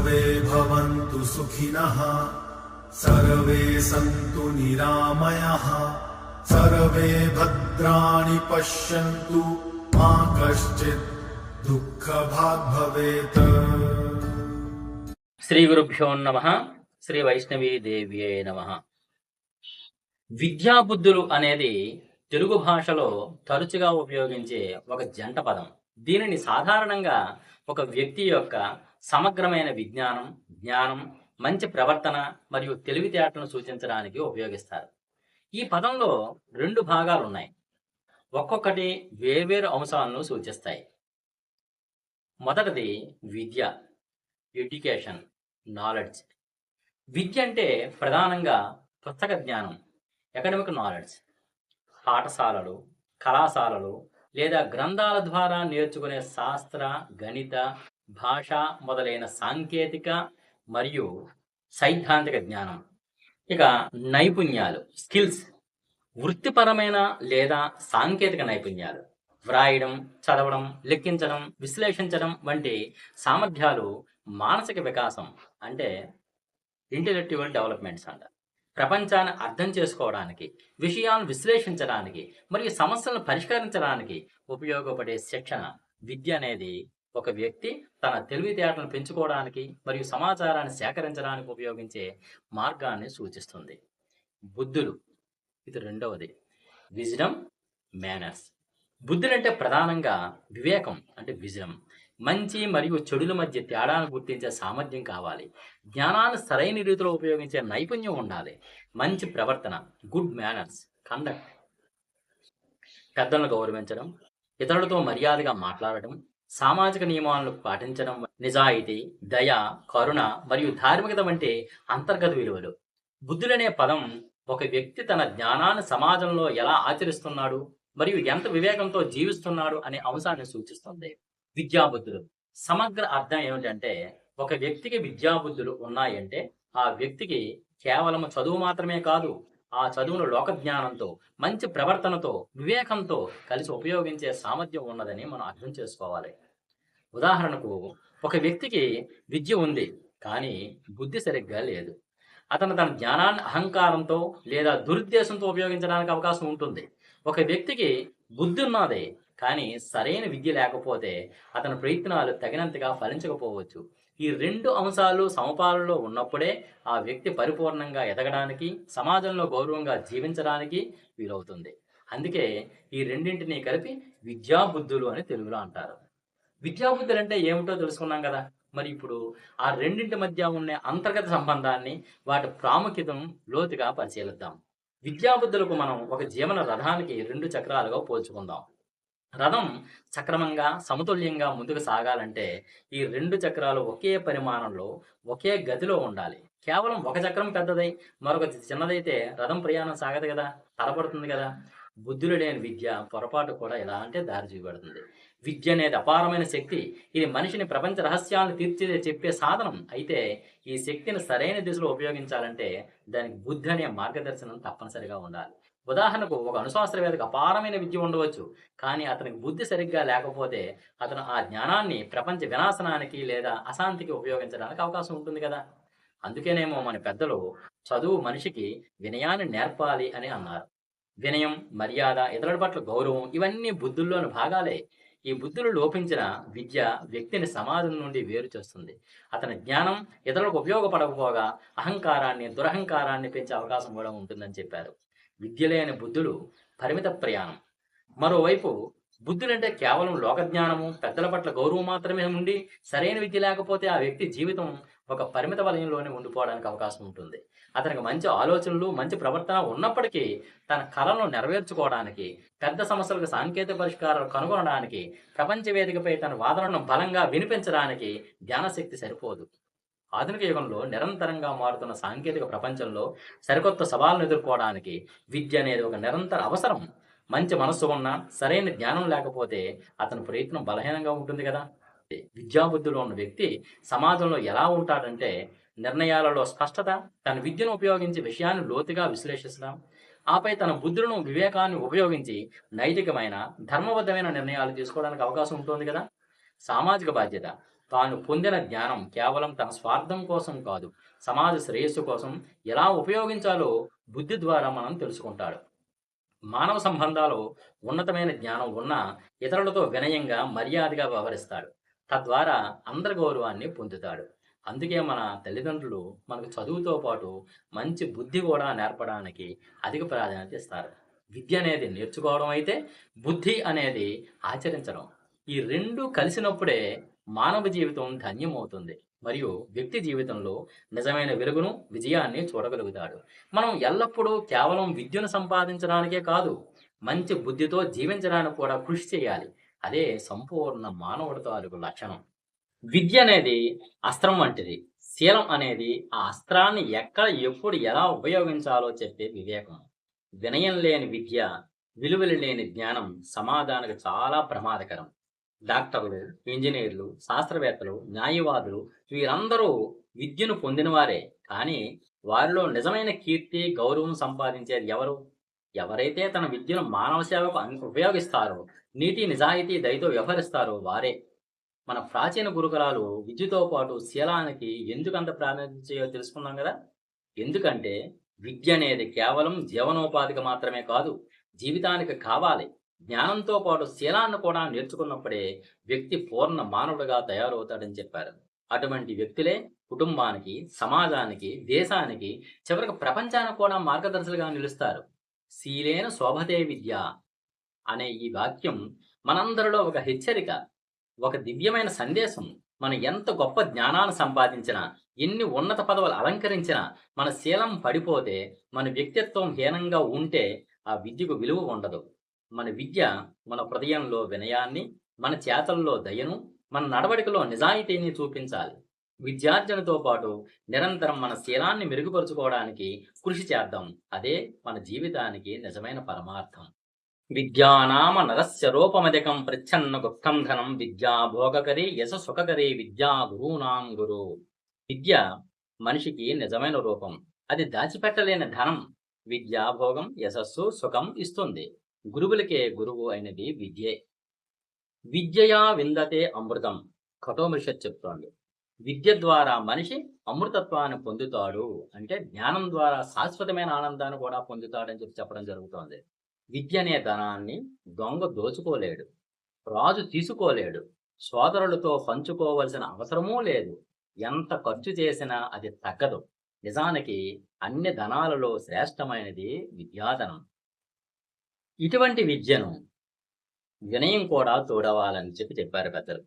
सर्वे भवन्तु सुखिनः सर्वे सन्तु निरामयः सर्वे भद्राणि पश्यन्तु मा कश्चित् दुःखभाग् भवेत् శ్రీ గురుభ్యో నమ శ్రీ వైష్ణవీ దేవ్యే నమ విద్యాబుద్ధులు అనేది తెలుగు భాషలో తరచుగా ఉపయోగించే ఒక జంట పదం దీనిని సాధారణంగా ఒక వ్యక్తి యొక్క సమగ్రమైన విజ్ఞానం జ్ఞానం మంచి ప్రవర్తన మరియు తెలివితేటలను సూచించడానికి ఉపయోగిస్తారు. ఈ పదంలో రెండు భాగాలు ఉన్నాయి ఒక్కొక్కటి వేర్వేరు అంశాలను సూచిస్తాయి. మొదటిది విద్య ఎడ్యుకేషన్ నాలెడ్జ్. విద్య అంటే ప్రధానంగా పుస్తక జ్ఞానం అకాడమిక్ నాలెడ్జ్. పాఠశాలలు కళాశాలలు లేదా గ్రంథాల ద్వారా నేర్చుకునే శాస్త్ర గణిత భాష మొదలైన సాంకేతిక మరియు సైద్ధాంతిక జ్ఞానం. ఇక నైపుణ్యాలు స్కిల్స్ వృత్తిపరమైన లేదా సాంకేతిక నైపుణ్యాలు. వ్రాయడం చదవడం లెక్కించడం విశ్లేషించడం వంటి సామర్థ్యాలు మానసిక వికాసం అంటే ఇంటెలెక్చువల్ డెవలప్మెంట్స్ అంట. ప్రపంచాన్ని అర్థం చేసుకోవడానికి విషయాలను విశ్లేషించడానికి మరియు సమస్యలను పరిష్కరించడానికి ఉపయోగపడే శిక్షణ విద్య అనేది ఒక వ్యక్తి తన తెలివితేటలను పెంచుకోవడానికి మరియు సమాచారాన్ని సేకరించడానికి ఉపయోగించే మార్గాన్ని సూచిస్తుంది. బుద్ధులు. ఇది రెండవది. విజ్డమ్ మేనర్స్ బుద్ధులంటే ప్రధానంగా వివేకం అంటే విజయం మంచి మరియు చెడుల మధ్య తేడాను గుర్తించే సామర్థ్యం కావాలి. జ్ఞానాన్ని సరైన రీతిలో ఉపయోగించే నైపుణ్యం ఉండాలి. మంచి ప్రవర్తన గుడ్ మేనర్స్ కండక్ట్ పెద్దలను గౌరవించడం ఇతరులతో మర్యాదగా మాట్లాడటం సామాజిక నియమాలను పాటించడం నిజాయితీ దయ కరుణ మరియు ధార్మికత వంటి అంతర్గత విలువలు. బుద్ధులనే పదం ఒక వ్యక్తి తన జ్ఞానాన్ని సమాజంలో ఎలా ఆచరిస్తున్నాడు మరియు ఎంత వివేకంతో జీవిస్తున్నాడు అనే అంశాన్ని సూచిస్తుంది. విద్యాబుద్ధులు. సమగ్ర అర్థం ఏమిటంటే ఒక వ్యక్తికి విద్యాబుద్ధులు ఉన్నాయంటే ఆ వ్యక్తికి కేవలం చదువు మాత్రమే కాదు ఆ చదువును లోక జ్ఞానంతో మంచి ప్రవర్తనతో వివేకంతో కలిసి ఉపయోగించే సామర్థ్యం ఉన్నదని మనం అర్థం చేసుకోవాలి. ఉదాహరణకు ఒక వ్యక్తికి విద్య ఉంది కానీ బుద్ధి సరిగ్గా లేదు. అతను తన జ్ఞానాన్ని అహంకారంతో లేదా దురుద్దేశంతో ఉపయోగించడానికి అవకాశం ఉంటుంది. ఒక వ్యక్తికి బుద్ధి ఉన్నది కానీ సరైన విద్య లేకపోతే అతని ప్రయత్నాలు తగినంతగా ఫలించకపోవచ్చు. ఈ రెండు అంశాలు సమపాలలో ఉన్నప్పుడే ఆ వ్యక్తి పరిపూర్ణంగా ఎదగడానికి సమాజంలో గౌరవంగా జీవించడానికి వీలవుతుంది. అందుకే ఈ రెండింటినీ కలిపి విద్యాబుద్ధులు అని తెలుగులో అంటారు. విద్యాబుద్ధులు అంటే ఏమిటో తెలుసుకున్నాం కదా? మరి ఇప్పుడు ఆ రెండింటి మధ్య ఉండే అంతర్గత సంబంధాన్ని వాటి ప్రాముఖ్యతను లోతుగా పరిశీలిద్దాం. విద్యాబుద్ధులకు మనం ఒక జీవన రథానికి రెండు చక్రాలుగా పోల్చుకుందాం. రథం సక్రమంగా సమతుల్యంగా ముందుకు సాగాలంటే ఈ రెండు చక్రాలు ఒకే పరిమాణంలో ఒకే గదిలో ఉండాలి. కేవలం ఒక చక్రం పెద్దదై మరొక చిన్నదైతే రథం ప్రయాణం సాగదు కదా తలపడుతుంది కదా. బుద్ధులు లేని విద్య పొరపాటు కూడా ఎలా అంటే దారి చూపెడుతుంది. విద్య అనేది అపారమైన శక్తి. ఇది మనిషిని ప్రపంచ రహస్యాలను తీర్చిదే చెప్పే సాధనం. అయితే ఈ శక్తిని సరైన దిశలో ఉపయోగించాలంటే దానికి బుద్ధి అనే మార్గదర్శనం తప్పనిసరిగా ఉండాలి. ఉదాహరణకు ఒక అణుశాస్త్రవేత్తకు అపారమైన విద్య ఉండవచ్చు కానీ అతనికి బుద్ధి సరిగ్గా లేకపోతే అతను ఆ జ్ఞానాన్ని ప్రపంచ వినాశనానికి లేదా అశాంతికి ఉపయోగించడానికి అవకాశం ఉంటుంది కదా. అందుకేనేమో మన పెద్దలు చదువు మనిషికి వినయాన్ని నేర్పాలి అని అన్నారు. వినయం మర్యాద ఇతరుల పట్ల గౌరవం ఇవన్నీ బుద్ధుల్లోని భాగాలే. ఈ బుద్ధులు లోపించిన విద్య వ్యక్తిని సమాజం నుండి వేరు చేస్తుంది. అతని జ్ఞానం ఇతరులకు ఉపయోగపడకపోగా అహంకారాన్ని దురహంకారాన్ని పెంచే అవకాశం కూడా ఉంటుందని చెప్పారు. విద్య లేని బుద్ధులు పరిమిత ప్రయాణం. మరోవైపు బుద్ధులంటే కేవలం లోకజ్ఞానము పెద్దల పట్ల గౌరవం మాత్రమే ఉండి సరైన విద్య లేకపోతే ఆ వ్యక్తి జీవితం ఒక పరిమిత వలయంలోనే ఉండిపోవడానికి అవకాశం ఉంటుంది. అతనికి మంచి ఆలోచనలు మంచి ప్రవర్తన ఉన్నప్పటికీ తన కళను నెరవేర్చుకోవడానికి పెద్ద సమస్యలకు సాంకేతిక పరిష్కారాలు కనుగొనడానికి ప్రపంచ వేదికపై తన వాదనను బలంగా వినిపించడానికి జ్ఞానశక్తి సరిపోదు. ఆధునిక యుగంలో నిరంతరంగా మారుతున్న సాంకేతిక ప్రపంచంలో సరికొత్త సవాళ్ళను ఎదుర్కోవడానికి విద్య అనేది ఒక నిరంతర అవసరం. మంచి మనస్సు ఉన్నా సరైన జ్ఞానం లేకపోతే అతని ప్రయత్నం బలహీనంగా ఉంటుంది కదా. విద్యాబుద్ధులు ఉన్న వ్యక్తి సమాజంలో ఎలా ఉంటాడంటే నిర్ణయాలలో స్పష్టత తన విద్యను ఉపయోగించి విషయాన్ని లోతుగా విశ్లేషిస్తాం. ఆపై తన బుద్ధులను వివేకాన్ని ఉపయోగించి నైతికమైన ధర్మబద్ధమైన నిర్ణయాలు తీసుకోవడానికి అవకాశం ఉంటుంది కదా. సామాజిక బాధ్యత తాను పొందిన జ్ఞానం కేవలం తన స్వార్థం కోసం కాదు సమాజ శ్రేయస్సు కోసం ఎలా ఉపయోగించాలో బుద్ధి ద్వారా మనం తెలుసుకుంటాడు. మానవ సంబంధాలు ఉన్నతమైన జ్ఞానం ఉన్న ఇతరులతో వినయంగా మర్యాదగా వ్యవహరిస్తాడు. తద్వారా అందరి గౌరవాన్ని పొందుతాడు. అందుకే మన తల్లిదండ్రులు మనకు చదువుతో పాటు మంచి బుద్ధి కూడా నేర్పడానికి అధిక ప్రాధాన్యత ఇస్తారు. విద్య అనేది నేర్చుకోవడం అయితే బుద్ధి అనేది ఆచరించడం. ఈ రెండు కలిసినప్పుడే మానవ జీవితం ధన్యమవుతుంది. మరియు వ్యక్తి జీవితంలో నిజమైన వెలుగును విజయాన్ని చూడగలుగుతాడు. మనం ఎల్లప్పుడూ కేవలం విద్యను సంపాదించడానికే కాదు మంచి బుద్ధితో జీవించడానికి కూడా కృషి చేయాలి. అదే సంపూర్ణ మానవుడి తాలూకు లక్షణం. విద్య అనేది అస్త్రం వంటిది. శీలం అనేది ఆ అస్త్రాన్ని ఎక్కడ ఎప్పుడు ఎలా ఉపయోగించాలో చెప్పే వివేకం. వినయం లేని విద్య విలువలు లేని జ్ఞానం సమాజానికి చాలా ప్రమాదకరం. డాక్టర్లు ఇంజనీర్లు శాస్త్రవేత్తలు న్యాయవాదులు వీరందరూ విద్యను పొందినవారే. కానీ వారిలో నిజమైన కీర్తి గౌరవం సంపాదించేది ఎవరు? ఎవరైతే తన విద్యను మానవ సేవకు ఉపయోగిస్తారో నీతి నిజాయితీ దయతో వ్యవహరిస్తారో వారే. మన ప్రాచీన గురుకులాలు విద్యతో పాటు శీలానికి ఎందుకంత ప్రాధాన్యత తెలుసుకుందాం తెలుసుకున్నాం కదా? ఎందుకంటే విద్య అనేది కేవలం జీవనోపాధికి మాత్రమే కాదు జీవితానికి కావాలి. జ్ఞానంతో పాటు శీలాన్ని కూడా నేర్చుకున్నప్పుడే వ్యక్తి పూర్ణ మానవుడిగా తయారవుతాడని చెప్పారు. అటువంటి వ్యక్తులే కుటుంబానికి సమాజానికి దేశానికి చివరికి ప్రపంచానికి కూడా మార్గదర్శులుగా నిలుస్తారు. శీలేన శోభతే విద్య అనే ఈ వాక్యం మనందరిలో ఒక హెచ్చరిక ఒక దివ్యమైన సందేశం. మనం ఎంత గొప్ప జ్ఞానాన్ని సంపాదించినా ఎన్ని ఉన్నత పదవులు అలంకరించినా మన శీలం పడిపోతే మన వ్యక్తిత్వం హీనంగా ఉంటే ఆ విద్యకు విలువ ఉండదు. మన విద్య మన హృదయంలో వినయాన్ని మన చేతల్లో దయను మన నడవడికలో నిజాయితీని చూపించాలి. విద్యార్జనతో పాటు నిరంతరం మన శీలాన్ని మెరుగుపరుచుకోవడానికి కృషి చేద్దాం. అదే మన జీవితానికి నిజమైన పరమార్థం. విద్యానామ నరస్య రూపమధికం ప్రచ్ఛన్న గుప్తం ధనం విద్యా భోగకరి యశ సుఖకరి విద్యా గురూనాం గురు. విద్య మనిషికి నిజమైన రూపం. అది దాచిపెట్టలేని ధనం. విద్యా భోగం యశస్సు సుఖం ఇస్తుంది. గురువులకే గురువు అయినది విద్యే. విద్యయా విందతే అమృతం. కఠోమరిషత్ చెప్తోంది. విద్య ద్వారా మనిషి అమృతత్వాన్ని పొందుతాడు. అంటే జ్ఞానం ద్వారా శాశ్వతమైన ఆనందాన్ని కూడా పొందుతాడని చెప్పి చెప్పడం జరుగుతోంది. విద్య అనే ధనాన్ని దొంగ దోచుకోలేడు. రాజు తీసుకోలేడు. సోదరులతో పంచుకోవలసిన అవసరమూ లేదు. ఎంత ఖర్చు చేసినా అది తగ్గదు. నిజానికి అన్ని ధనాలలో శ్రేష్టమైనది విద్యాధనం. ఇటువంటి విద్యను వినయం కూడా చూడవాలని చెప్పి చెప్పారు పెద్దలు.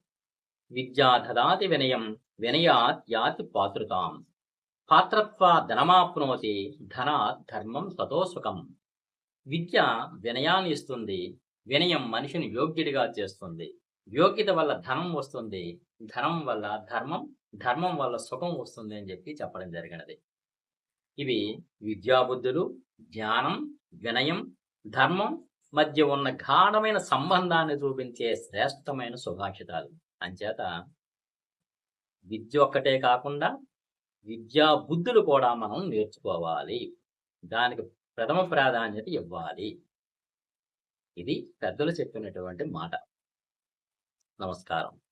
విద్యా దదాతి వినయం వినయాత్ యాతి పాతృతాం. పాత్రత్వ ధనమాప్నోతి ధనాత్ ధర్మం సతోసుఖం. విద్య వినయాన్ని ఇస్తుంది వినయం మనిషిని యోగ్యుడిగా చేస్తుంది. యోగ్యత వల్ల ధనం వస్తుంది ధనం వల్ల ధర్మం ధర్మం వల్ల సుఖం వస్తుంది అని చెప్పి చెప్పడం జరిగినది. ఇవి విద్యాబుద్ధులు జ్ఞానం వినయం ధర్మం మధ్య ఉన్న గాఢమైన సంబంధాన్ని చూపించే శ్రేష్టమైన సుభాషితాలు. అంచేత విద్య ఒక్కటే కాకుండా విద్యా బుద్ధులు కూడా మనం నేర్చుకోవాలి. దానికి ప్రథమ ప్రాధాన్యత ఇవ్వాలి. ఇది పెద్దలు చెప్పినటువంటి మాట. నమస్కారం.